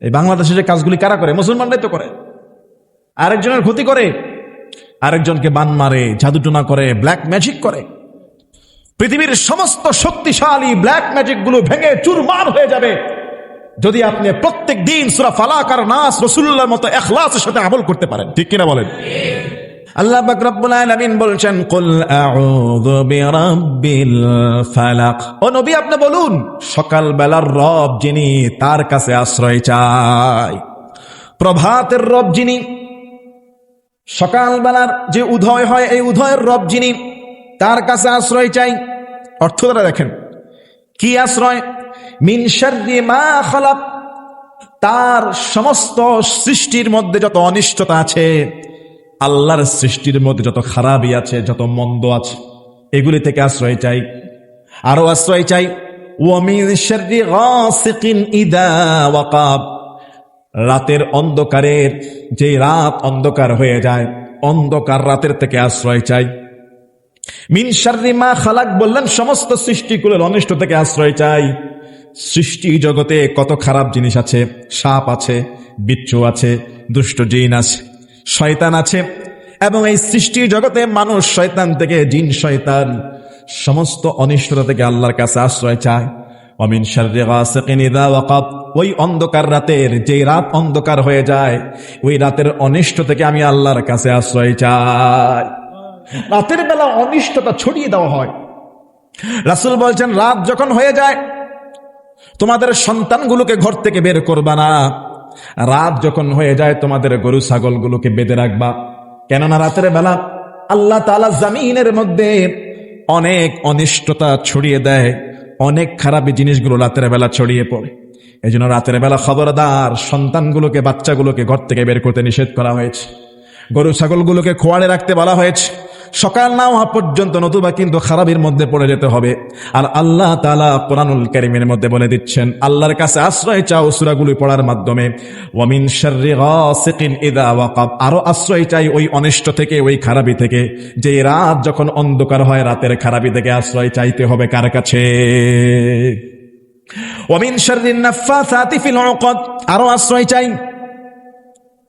এই বাংলাদেশে যে কাজগুলি কারা করে? মুসলমানরাই তো করে। আরেকজনের ক্ষতি করে। আরেকজনকে বান মারে, জাদুটুনা করে ব্ল্যাক ম্যাজিক করে। পৃথিবীর সমস্ত শক্তিশালী ব্ল্যাক ম্যাজিকগুলো ভেঙে চুরমার হয়ে যাবে। যদি আপনি প্রত্যেক দিন সুরা ফালাকার নাস রসুল্লার মতো এখলাসের সাথে আমল করতে পারেন। ঠিক কিনা বলেন? আল্লাহ পাক রব্বুল আলামিন বলছেন, কুল আউযু বিরাব্বিল ফালাক। ও নবী, আপনি বলুন সকাল বেলার রব যিনি, তার কাছে আশ্রয় চাই। প্রভাতের রব যিনি, সকালবেলার যে উদয় হয়, এই উদয়ের রব যিনি, তার কাছে আশ্রয় চাই। অর্থ দ্বারা দেখেন, কি আশ্রয়? মিন শাররি মা খালাক, তার সমস্ত সৃষ্টির মধ্যে যত অনিষ্টতা আছে আল্লাহর সৃষ্টির মধ্যে যত খারাপই আছে, যত মন্দ আছে, এগুলি থেকে আশ্রয় চাই। আরও আশ্রয় চাই রাতের অন্ধকারের যে রাত অন্ধকার হয়ে যায়, অন্ধকার রাতের থেকে আশ্রয় চাই। মিন শাররি মা খালাক বললেন, সমস্ত সৃষ্টিগুলোর অনিষ্ট থেকে আশ্রয় চাই। সৃষ্টি জগতে কত খারাপ জিনিস আছে, সাপ আছে, বিচ্ছু আছে, দুষ্ট জিন আছে। শয়তান আছে এবং এই সৃষ্টি জগতে মানুষ শয়তান থেকে জিন, শয়তান সমস্ত অনিষ্টতা থেকে আল্লাহর কাছে আশ্রয় চায়। অমিন ওই অন্ধকার রাতের যে রাত অন্ধকার হয়ে যায়, ওই রাতের অনিষ্ট থেকে আমি আল্লাহর কাছে আশ্রয় চাই। রাতের বেলা অনিষ্টতা ছড়িয়ে দেওয়া হয়। রাসূল বলছেন, রাত যখন হয়ে যায়, তোমাদের সন্তানগুলোকে ঘর থেকে বের করবা না। রাত যখন হয়ে যায়, তোমাদের গরু ছাগলগুলোকে বেঁধে রাখবা। কেননা রাতের বেলা আল্লাহ তালা জামিনের মধ্যে অনেক অনিষ্টতা ছড়িয়ে দেয়, অনেক খারাপ জিনিসগুলো রাতের বেলা ছড়িয়ে পড়ে। এই জন্য রাতের বেলা খবরদার সন্তানগুলোকে, বাচ্চাগুলোকে ঘর থেকে বের করতে নিষেধ করা হয়েছে। গরু ছাগলগুলোকে খোয়াড়ে রাখতে বলা হয়েছে। সকাল না হওয়া পর্যন্ত নতুবা কিন্তু খারাপের মধ্যে পড়ে যেতে হবে। আর আল্লাহ তালা কোরআনুল কারিমের মধ্যে বলে দিচ্ছেন, আল্লাহর কাছে আশ্রয় চাও সুরাগুলি পড়ার মাধ্যমে। ওয়াকাব, আরও আশ্রয় চাই ওই অনিষ্ট থেকে, ওই খারাপি থেকে। যে রাত যখন অন্ধকার হয়, রাতের খারাপি থেকে আশ্রয় চাইতে হবে কার কাছে? ওয়ামিন আরও আশ্রয় চাই।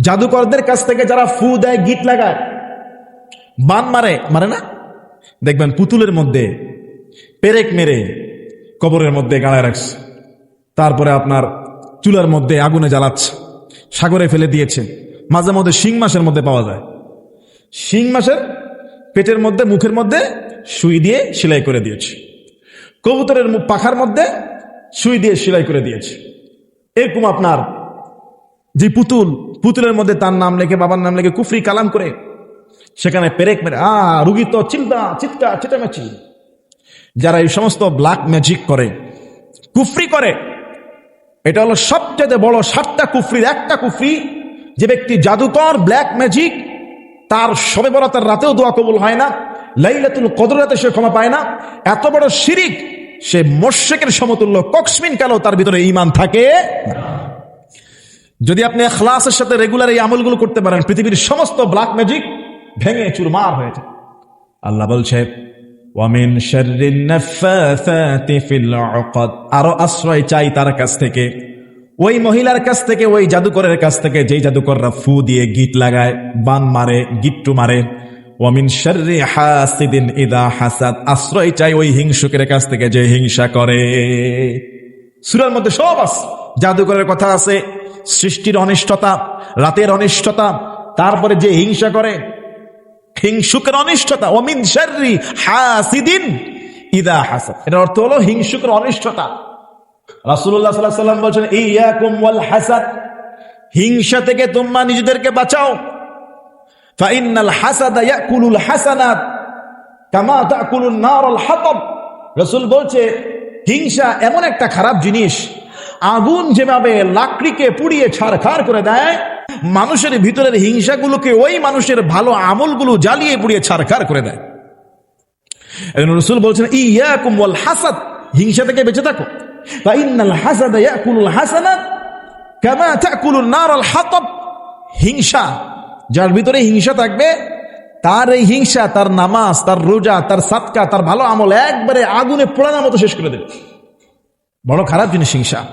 জাদুকরদের কাছ থেকে যারা ফু দেয়, গিট লাগায়। বান মারে মারে না? দেখবেন পুতুলের মধ্যে পেরেক মেরে কবরের মধ্যে গাড়ায় রাখছে। তারপরে আপনার চুলার মধ্যে আগুনে জ্বালাচ্ছে, সাগরে ফেলে দিয়েছে। মাঝে মধ্যে শিং মাসের মধ্যে পাওয়া যায়। শিং মাসের পেটের মধ্যে, মুখের মধ্যে সুই দিয়ে সেলাই করে দিয়েছে। কবুতরের পাখার মধ্যে সুই দিয়ে সেলাই করে দিয়েছে। এরকম আপনার যে পুতুল, পুতুলের মধ্যে তার নাম লেখে, বাবার নাম লেখে কুফরি কালাম করে সেখানে পেরেক মেরে, আ, রুগী তো চিন্তা চিৎকা চেটামেচি যারা এই সমস্ত ব্ল্যাক ম্যাজিক করে, কুফরি করে, এটা হলো সবচেয়ে বড় সাতটা কুফরির, একটা কুফরি, যে ব্যক্তি জাদুকর ব্ল্যাক ম্যাজিক তার সবে বরাতের রাতেও দোয়া কবুল হয় না, লাইলাতুল কদর রাতে সে ক্ষমা পায় না। এত বড় শিরিক, সে মোশেকের সমতুল্য কক্সমিন কালো তার ভিতরে ইমান থাকে যদি আপনি খ্লাসের সাথে রেগুলার এই আমলগুলো করতে পারেন, পৃথিবীর সমস্ত ব্ল্যাক ম্যাজিক ভেঙে চুরমার হয়ে যায় আল্লাহ বলছে, ওয়ামিন আরও আশ্রয় চাই তার কাছ থেকে। ওই মহিলার কাছ থেকে, ওই জাদুকরের কাছ থেকে যেই জাদুকররা ফু দিয়ে গিট লাগায়, বান মারে, গিট্টু মারে। ওয়ামিন শাররি হাসিদিন ইদা হাসাদ। আশ্রয় চাই ওই হিংসুকের কাছ থেকে যে হিংসা করে। সুরার মধ্যে সব আছে জাদুকরের কথা আছে, সৃষ্টির অনিষ্টতা, রাতের অনিষ্টতা, তারপরে যে হিংসা করে হিংসুকের অনিষ্টতা অমিন শাররি হাসিদিন ইদা হাসাদ এর অর্থ হলো হিংসুকের অনিষ্টতা রাসূলুল্লাহ সাল্লাল্লাহু সাল্লাম বলছেন, ইয়াকুম ওয়াল হাসাদ। হিংসা থেকে তোমরা নিজেদেরকে বাঁচাও। ফাইনাল হাসাদা ইয়াকুলুল হাসানাত কামা তাকুলুন নারুল হাতাব। রাসূল বলছে, হিংসা এমন একটা খারাপ জিনিস, আগুন যেভাবে লাকড়িকে পুড়িয়ে ছারখার করে দেয় মানুষের ভিতরের হিংসাগুলোকে ওই মানুষের ভালো আমলগুলো জ্বালিয়ে পুড়িয়ে ছারখার করে দেয়। রসুল বলছেন ইয়াকুম ওয়াল হাসাদ হিংসা থেকে বেঁচে থাকো। হিংসা, যার ভিতরে হিংসা থাকবে, তার এই হিংসা, তার নামাজ, তার রোজা, তার সাতকা তার ভালো আমল একবারে আগুনে পোড়ানোর মতো শেষ করে দেবে। বড় খারাপ জিনিস হিংসা।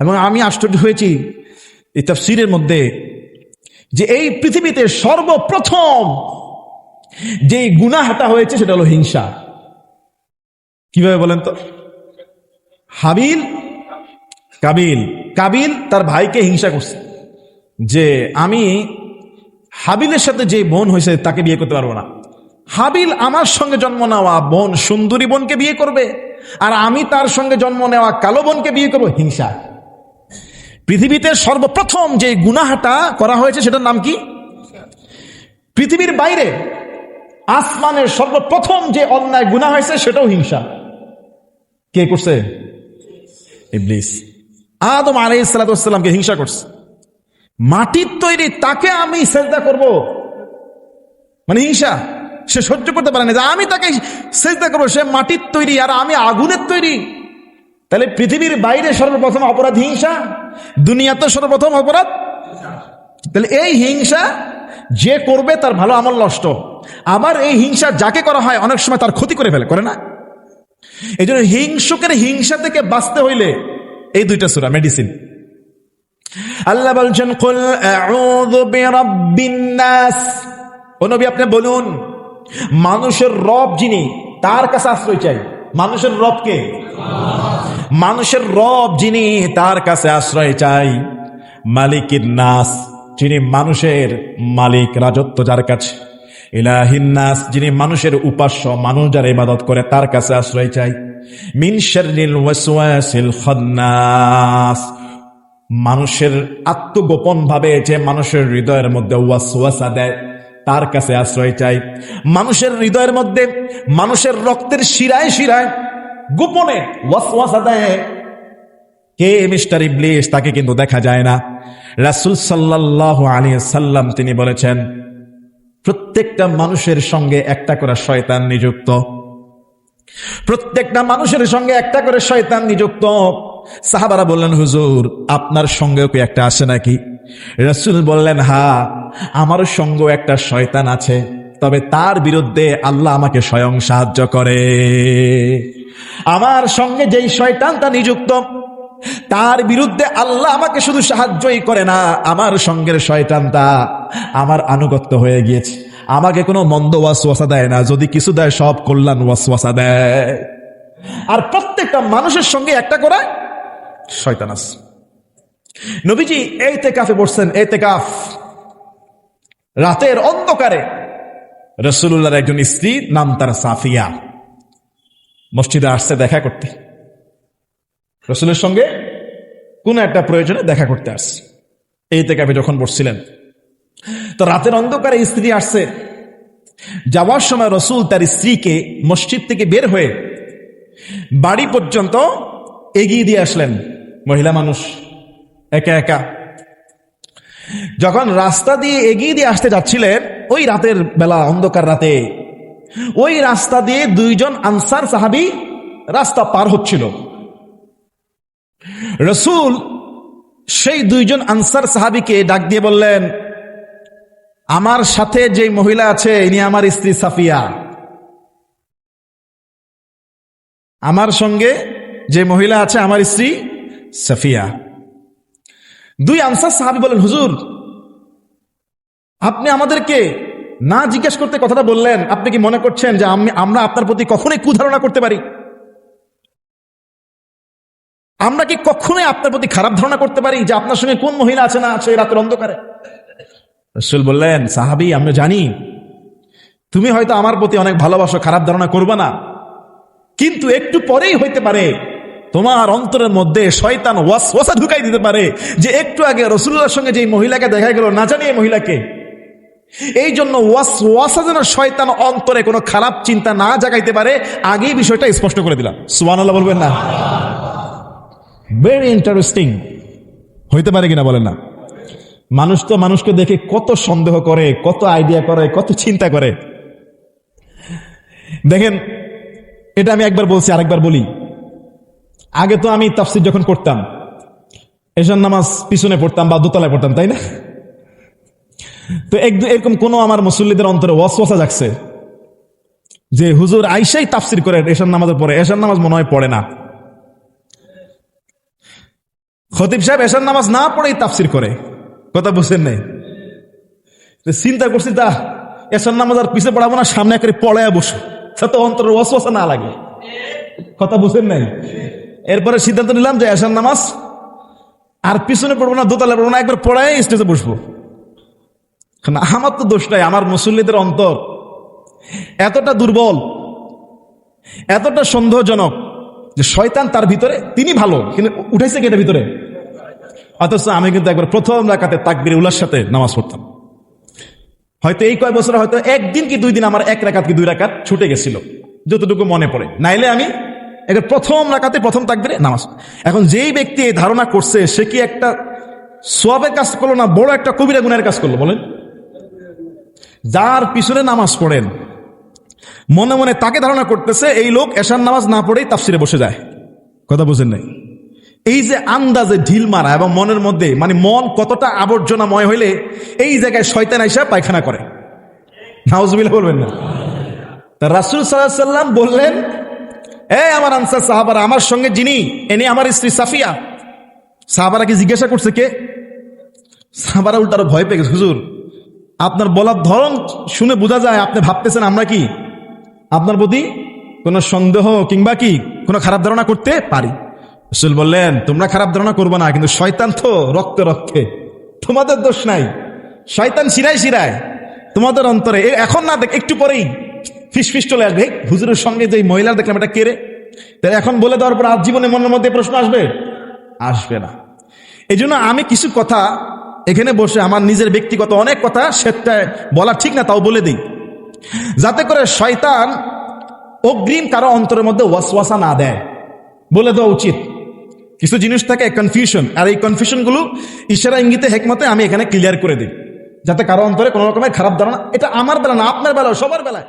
এবং আমি আশ্চর্য হয়েছি এই তাফসিরের মধ্যে যে এই পৃথিবীতে সর্বপ্রথম যে গুনাহটা হয়েছে সেটা হলো হিংসা। কীভাবে বলেন তো? হাবিল, কাবিল। কাবিল তার ভাইকে হিংসা করছে যে আমি হাবিলের সাথে যে বোন হয়েছে তাকে বিয়ে করতে পারব না। হাবিল আমার সঙ্গে জন্ম নেওয়া বোন সুন্দরী বোনকে বিয়ে করবে, আর আমি তার সঙ্গে জন্ম নেওয়া কালো বোনকে বিয়ে করব। হিংসা। পৃথিবীতে সর্বপ্রথম যে গুনাহাটা করা হয়েছে সেটার নাম কি? পৃথিবীর বাইরে আসমানের সর্বপ্রথম যে অন্যায় গুনাহ হয়েছে সেটাও হিংসা। কে করছে? আদম আলাইসালামকে হিংসা করছে। মাটির তৈরি তাকে আমি সেজদা করব। মানে হিংসা। সে সহ্য করতে পারে না যে আমি তাকে সেজদা করব। সে মাটির তৈরি আর আমি আগুনের তৈরি। তাহলে পৃথিবীর বাইরে সর্বপ্রথম অপরাধ হিংসা। দুনিয়াতে সর্বপ্রথম অপরাধ। তাহলে এই হিংসা যে করবে তার ভালো আমল নষ্ট। আবার এই হিংসা যাকে করা হয়, অনেক সময় তার ক্ষতি করে ফেলে, করে না? এই জন্য হিংসুকের হিংসা থেকে বাঁচতে হইলে এই দুইটা সুরা মেডিসিন আল্লাহ বলছেন আপনি বলুন, মানুষের রব যিনি, তার কাছে আশ্রয় চাই। মানুষের রব কে? মানুষের রব যিনি, তার কাছে আশ্রয় চাই। মালিকের নাস, যিনি মানুষের মালিক, রাজত্ব যার কাছে। ইলাহিন নাস, যিনি মানুষের উপাস্য, মানুষ যারা ইবাদত করে, তার কাছে আশ্রয় চাই। মিন মানুষের আত্মগোপন ভাবে যে মানুষের হৃদয়ের মধ্যে ওয়াসওয়াসা দেয়, তার কাছে আশ্রয় চাই। মানুষের হৃদয়ের মধ্যে, মানুষের রক্তের শিরায় শিরায় গোপনে কে মিস্টার ইবলিস তাকে কিন্তু দেখা যায় না। রাসূল সাল্লাল্লাহু আলাইহি সাল্লাম তিনি বলেছেন, প্রত্যেকটা মানুষের সঙ্গে একটা করে শয়তান নিযুক্ত। প্রত্যেকটা মানুষের সঙ্গে একটা করে শয়তান নিযুক্ত। সাহাবারা বললেন, হুজুর, আপনার সঙ্গেও কি একটা আছে নাকি? রসুল বললেন, হা, আমার সঙ্গেও একটা শয়তান আছে। তবে তার বিরুদ্ধে আল্লাহ আমাকে স্বয়ং সাহায্য করে। আমার সঙ্গে যেই শয়তানটা নিযুক্ত, তার বিরুদ্ধে আল্লাহ আমাকে শুধু সাহায্যই করে না, আমার সঙ্গের শয়তানটা আমার আনুগত্য হয়ে গিয়েছে। আমাকে কোনো মন্দ ওয়াসওয়াসা দেয় না, যদি কিছু দেয় সব কল্যাণ ওয়াসওয়াসা দেয়। আর প্রত্যেকটা মানুষের সঙ্গে একটা করে শয়তান আছে। নবীজি এই তেকাফে বসছেন এই তেকাফ। রাতের অন্ধকারে রসুল্লাহর একজন স্ত্রী, নাম তার সাফিয়া। মসজিদে আসছে দেখা করতে। রসুলের সঙ্গে কোন একটা প্রয়োজনে দেখা করতে আসছে। এই তেকাফে যখন বসছিলেন, তো রাতের অন্ধকারে স্ত্রী আসছে। যাওয়ার সময় রসুল তার স্ত্রীকে মসজিদ থেকে বের হয়ে বাড়ি পর্যন্ত এগিয়ে দিয়ে আসলেন। মহিলা মানুষ, একা একা যখন রাস্তা দিয়ে এগিয়ে দিয়ে আসতে যাচ্ছিলেন, ওই রাতের বেলা, অন্ধকার রাতে, ওই রাস্তা দিয়ে দুইজন আনসার সাহাবি রাস্তা পার হচ্ছিল। রসুল সেই দুইজন আনসার সাহাবিকে ডাক দিয়ে বললেন, আমার সাথে যে মহিলা আছে, ইনি আমার স্ত্রী সাফিয়া। আমার সঙ্গে যে মহিলা আছে, আমার স্ত্রী সাফিয়া। দুই আনসার সাহাবি বলেন হুজুর আপনি আমাদেরকে না জিজ্ঞেস করতে কথাটা বললেন, আপনি কি মনে করছেন যে আমি, আমরা আপনার প্রতি কখনোই কুধারণা করতে পারি? আমরা কি কখনোই আপনার প্রতি খারাপ ধারণা করতে পারি যে আপনার সঙ্গে কোন মহিলা আছে না আছে রাতের অন্ধকারে? রসুল বললেন, সাহাবি আমরা জানি। তুমি হয়তো আমার প্রতি অনেক ভালোবাসো, খারাপ ধারণা করবে না। কিন্তু একটু পরেই হইতে পারে, তোমার অন্তরের মধ্যে শয়তান ওয়াস, ওয়াসা ঢুকাই দিতে পারে যে একটু আগে রসুল্লাহর সঙ্গে যে মহিলাকে দেখা গেল, না জানি এই মহিলাকে এই জন্য ওয়াস ওয়াসা যেন শয়তান অন্তরে কোনো খারাপ চিন্তা না জাগাইতে পারে, আগেই বিষয়টা স্পষ্ট করে দিলাম। সুবান বলবেন না? ভেরি ইন্টারেস্টিং হইতে পারে কিনা বলেন না? মানুষ তো মানুষকে দেখে কত সন্দেহ করে, কত আইডিয়া করে, কত চিন্তা করে। দেখেন, এটা আমি একবার বলছি, আরেকবার বলি। আগে তো আমি তাফসির যখন করতাম এসব নামাজ পিছনে পড়তাম বা দোতলায় পড়তাম, তাই না? তো এরকম কোনো আমার মুসল্লিদের অন্তরে ওয়াসওয়াসা যাচ্ছে যে হুজুর আইসাই তাফসির করে এশার নামাজের পরে এশার নামাজ মনে হয় পড়ে না। খতিব সাহেব এসার নামাজ না পড়েই তাফসির করে। কথা বুঝছেন নাই? চিন্তা করছি তা এসার নামাজ আর পিছিয়ে পড়াবো না, সামনে একেবারে পড়ায় বসো। যাতে অন্তর অসুস্থ না লাগে। কথা বুঝেন নাই? এরপরে সিদ্ধান্ত নিলাম যে এসার নামাজ আর পিছনে পড়ব না দোতলা পড়ব না, একবার পড়ায় স্টেজে বসবো। কারণ আমার তো দোষ নাই, আমার মুসল্লিদের অন্তর। এতটা দুর্বল, এতটা সন্দেহজনক যে শয়তান তার ভিতরে, তিনি ভালো, কিন্তু উঠেছে কেটে ভিতরে? অথচ আমি কিন্তু একবার প্রথম রাখাতে তাকবির উল্লার সাথে নামাজ পড়তাম। হয়তো এই কয় বছর হয়তো একদিন কি দুই দিন আমার এক রাকাত কি দুই রাকাত ছুটে গেছিল, যতটুকু মনে পড়ে। নাইলে আমি একবার প্রথম রাকাতে, প্রথম তাকবিরে নামাজ এখন যেই ব্যক্তি এই ধারণা করছে, সে কি একটা সোয়াবের কাজ করল না বড় একটা কবিরা গুণের কাজ করল, বলেন? যার পিছনে নামাজ পড়েন। মনে মনে তাকে ধারণা করতেছে, এই লোক এশার নামাজ না পড়েই তাফসিরে বসে যায়। কথা বুঝেন নাই? এই যে আন্দাজে ঢিল মারা এবং মনের মধ্যে মানে মন কতটা আবর্জনাময় হইলে এই জায়গায় শয়তান আইসা পায়খানা করে। নাউজবিল্লা বলবেন না। তা রাসুল সাল্লাম বললেন, এ আমার আনসার সাহাবারা, আমার সঙ্গে যিনি, এনে আমার স্ত্রী সাফিয়া। সাহাবারা কি জিজ্ঞাসা করছে কে? সাহাবারা উল্টা আরও ভয় পেয়ে গেছে, হুজুর। আপনার বলার ধরন শুনে বোঝা যায় আপনি ভাবতেছেন আমরা কি? আপনার প্রতি কোনো সন্দেহ কিংবা কি? কোনো খারাপ ধারণা করতে পারি। রসুল বললেন তোমরা খারাপ ধারণা করব না কিন্তু শয়তান তো রক্তে রক্তে। তোমাদের দোষ নাই। শয়তান শিরায় শিরায়। তোমাদের অন্তরে এখন না দেখ একটু পরেই ফিস ফিস চলে আসবে। "এই, হুজুরের সঙ্গে যে মহিলার দেখলাম এটা কেড়ে তাই এখন বলে দেওয়ার পর আজ জীবনে মনের মধ্যে প্রশ্ন আসবে? আসবে না। এই আমি কিছু কথা এখানে বসে আমার নিজের ব্যক্তিগত অনেক কথা সেটা বলা ঠিক না, তাও বলে দিই। যাতে করে শয়তান অগ্রিম কারও অন্তরের মধ্যে ওয়াসওয়াসা না দেয়। বলে দেওয়া উচিত। কিছু জিনিস থাকে কনফিউশন আর এই কনফিউশনগুলো ইশারা, ইঙ্গিতে, হেকমতে আমি এখানে ক্লিয়ার করে দিই। যাতে কারও অন্তরে কোনো রকমের খারাপ ধারণা, এটা আমার বেলা না, আপনার বেলা, সবার বেলায়।